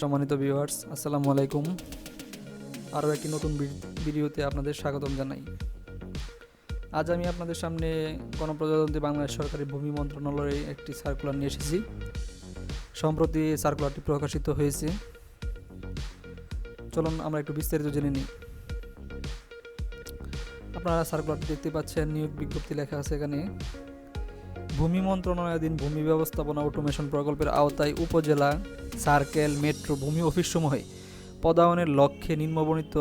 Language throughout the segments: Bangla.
সম্মানিত ভিউয়ার্স আসসালামু আলাইকুম। আরও একটি নতুন ভিডিওতে আপনাদের স্বাগতম জানাই। আজ আমি আপনাদের সামনে গণপ্রজাতন্ত্রী বাংলাদেশ সরকারি ভূমি মন্ত্রণালয়ে একটি সার্কুলার নিয়ে এসেছি। সম্প্রতি সার্কুলারটি প্রকাশিত হয়েছে। চলুন আমরা একটু বিস্তারিত জেনে নিই। আপনারা সার্কুলারটি দেখতে পাচ্ছেন, নিয়োগ বিজ্ঞপ্তি লেখা আছে এখানে। ভূমি মন্ত্রণালয়াধীন ভূমি ব্যবস্থাপনা অটোমেশন প্রকল্পের আওতায় উপজেলা সার্কেল, মেট্রো, ভূমি, অফিসসমূহে পদায়নের লক্ষ্যে নিম্নবর্ণিত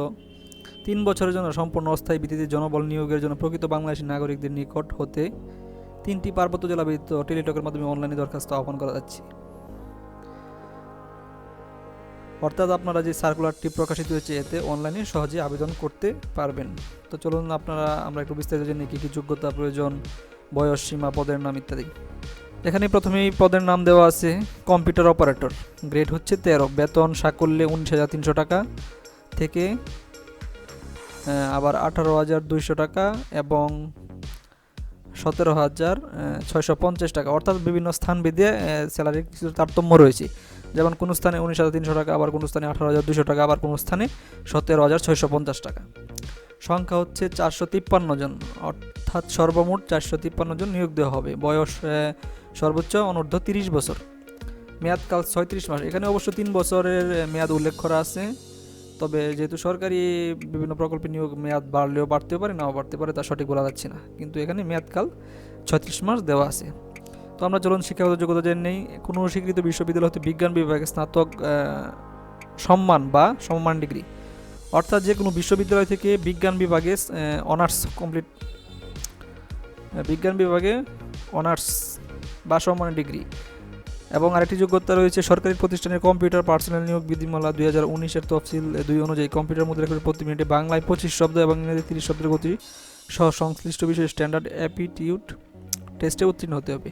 তিন বছরের জন্য সম্পূর্ণ অস্থায়ী ভিত্তিতে জনবল নিয়োগের জন্য প্রকৃত বাংলাদেশি নাগরিকদের নিকট হতে তিনটি পার্বত্য জেলা ব্যতীত টেলিটকের মাধ্যমে অনলাইনে দরখাস্ত আহ্বান করা যাচ্ছে। অর্থাৎ আপনারা যে সার্কুলারটি প্রকাশিত হয়েছে, এতে অনলাইনে সহজে আবেদন করতে পারবেন। তো চলুন, আপনারা আমরা একটু বিস্তারিত জেনে কী কী যোগ্যতা, প্রয়োজন, বয়স, সীমা, পদের নাম ইত্যাদি। এখানে প্রথমেই পদের নাম দেওয়া আছে, কম্পিউটার অপারেটর। গ্রেড হচ্ছে তেরো, বেতন সাকল্যে উনিশ হাজার তিনশো টাকা থেকে আবার আঠারো হাজার দুইশো টাকা এবং সতেরো হাজার ছয়শো পঞ্চাশ টাকা। অর্থাৎ বিভিন্ন স্থান বেঁধে স্যালারির কিছু তারতম্য রয়েছে। যেমন কোনো স্থানে উনিশ হাজার তিনশো টাকা, আবার কোনো স্থানে আঠারো হাজার দুশো টাকা, আবার কোনো স্থানে সতেরো হাজার ছয়শো পঞ্চাশ টাকা। সংখ্যা হচ্ছে চারশো তিপ্পান্ন জন, অর্থাৎ সর্বমোট চারশো তিপ্পান্ন জন নিয়োগ দেওয়া হবে। বয়স সর্বোচ্চ অনূর্ধ্ব তিরিশ বছর। মেয়াদকাল ছয়ত্রিশ মাস। এখানে অবশ্য তিন বছরের মেয়াদ উল্লেখ করা আছে। তবে যেহেতু সরকারি বিভিন্ন প্রকল্পে নিয়োগ মেয়াদ বাড়লেও বাড়তেও পারে, নাও বাড়তে পারে, তা সঠিক বলা যাচ্ছে না। কিন্তু এখানে মেয়াদকাল ছত্রিশ মাস দেওয়া আছে। তো আমরা চলুন শিক্ষাগত যোগ্যতা জেনে নেই। কোনো স্বীকৃত বিশ্ববিদ্যালয় হতে বিজ্ঞান বিভাগে স্নাতক সম্মান বা সম্মান ডিগ্রি। অর্থাৎ যে কোনো বিশ্ববিদ্যালয় থেকে বিজ্ঞান বিভাগে অনার্স কমপ্লিট বিজ্ঞান বিভাগে অনার্স বা সম্মান ডিগ্রি। এবং আরেকটি যোগ্যতা রয়েছে, সরকারি প্রতিষ্ঠানের কম্পিউটার পার্সোনাল নিয়োগ বিধিমালা দুই হাজার উনিশের তফসিল দুই অনুযায়ী কম্পিউটার মুদ্রা প্রতি মিনিটে বাংলায় পঁচিশ শব্দ এবং ইংরেজি তিরিশ শব্দের গতি সহ সংশ্লিষ্ট বিষয়ে স্ট্যান্ডার্ড অ্যাপিটিউড টেস্টে উত্তীর্ণ হতে হবে।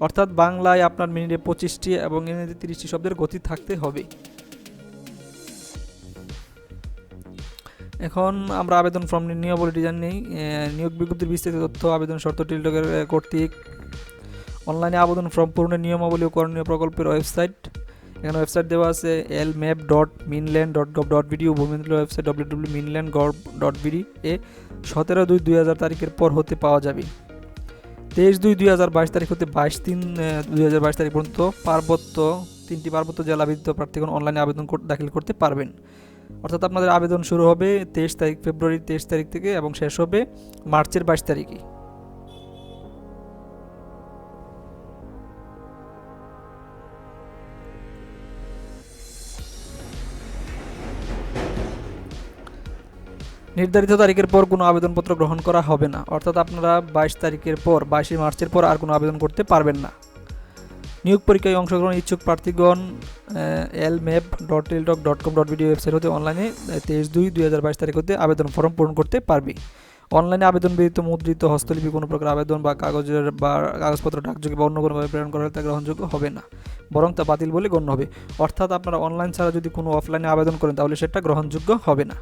অর্থাৎ বাংলায় আপনার মিনিটে পঁচিশটি এবং ইংরেজি তিরিশটি শব্দের গতি থাকতে হবে। এখন আমরা আবেদন ফর্ম নিয়মাবলী ডিজাইন নেই নিয়োগ বিজ্ঞপ্তির বিস্তারিত তথ্য, আবেদন শর্ত টিলটকের কর্তৃক। অনলাইনে আবেদন ফর্ম পূরণের নিয়মাবলী ও করণীয় প্রকল্পের ওয়েবসাইট এখানে ওয়েবসাইট দেওয়া আছে L map dot minland dot gov dot BD ভূমিন্দ্র website W W minland gov dot BD এ সতেরো দুই দুই হাজার তারিখের পর হতে পাওয়া যাবে। তেইশ দুই দুই হাজার বাইশ তারিখ হতে বাইশ তিন দুই হাজার বাইশ তারিখ পর্যন্ত পার্বত্য, তিনটি পার্বত্য জেলা বিদ্যুৎ প্রার্থীগণ অনলাইনে আবেদন দাখিল করতে পারবেন। অর্থাৎ আপনাদের আবেদন শুরু হবে তেইশ তারিখ ফেব্রুয়ারি তেইশ তারিখ থেকে এবং শেষ হবে মার্চের বাইশ তারিখে নির্ধারিত তারিখের পর কোনো আবেদনপত্র গ্রহণ করা হবে না। অর্থাৎ আপনারা বাইশ তারিখের পর, বাইশে মার্চের পর আর কোনো আবেদন করতে পারবেন না। নিয়োগ পরীক্ষায় অংশগ্রহণ ইচ্ছুক প্রার্থীগণ L map dot Teletalk dot com dot video website হতে অনলাইনে তেইশ দুই দুই হাজার বাইশ তারিখ হতে আবেদন ফর্ম পূরণ করতে পারবে। অনলাইনে আবেদন ব্যতীত মুদ্রিত হস্তলিপি কোনো প্রকার আবেদন বা কাগজের বা কাগজপত্র ডাকযোগে বা অন্য কোনোভাবে প্রেরণ করা হলে তা গ্রহণযোগ্য হবে না, বরং তা বাতিল বলে গণ্য হবে। অর্থাৎ আপনারা অনলাইন ছাড়া যদি কোনো অফলাইনে আবেদন করেন, তাহলে সেটা গ্রহণযোগ্য হবে না।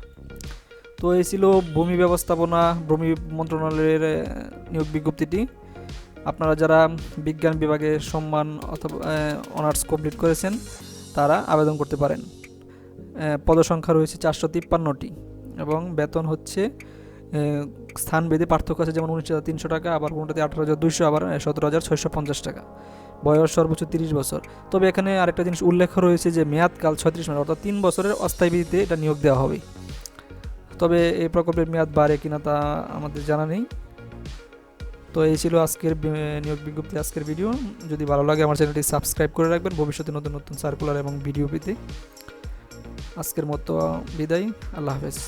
তো এই ছিল ভূমি ব্যবস্থাপনা, ভূমি মন্ত্রণালয়ের নিয়োগ বিজ্ঞপ্তিটি। আপনারা যারা বিজ্ঞান বিভাগে সম্মান অথবা অনার্স কমপ্লিট করেছেন, তারা আবেদন করতে পারেন। পদসংখ্যা রয়েছে চারশো তিপ্পান্নটি এবং বেতন হচ্ছে স্থানভেদে পার্থক্য আছে যেমন উনিশ হাজার তিনশো টাকা, আবার কোনোটাতে আঠারো হাজার দুইশো, আবার সতেরো হাজার ছয়শো পঞ্চাশ টাকা। বয়স সর্বোচ্চ তিরিশ বছর। তবে এখানে আরেকটা জিনিস উল্লেখ রয়েছে যে মেয়াদকাল ছয়ত্রিশ মাস, অর্থাৎ তিন বছরের অস্থায়ী ভিত্তিতে এটা নিয়োগ দেওয়া হবে। তবে এই প্রকল্পের মেয়াদ বাড়ে কিনা তা আমাদের জানা নেই। তো এই ছিল আজকের নিয়োগ বিজ্ঞপ্তি আজকের ভিডিও। যদি ভালো লাগে আমার চ্যানেলটি সাবস্ক্রাইব করে রাখবেন। ভবিষ্যতে নতুন নতুন সার্কুলার এবং ভিডিও পেতে। আজকের মতো বিদায়। আল্লাহ হাফেজ।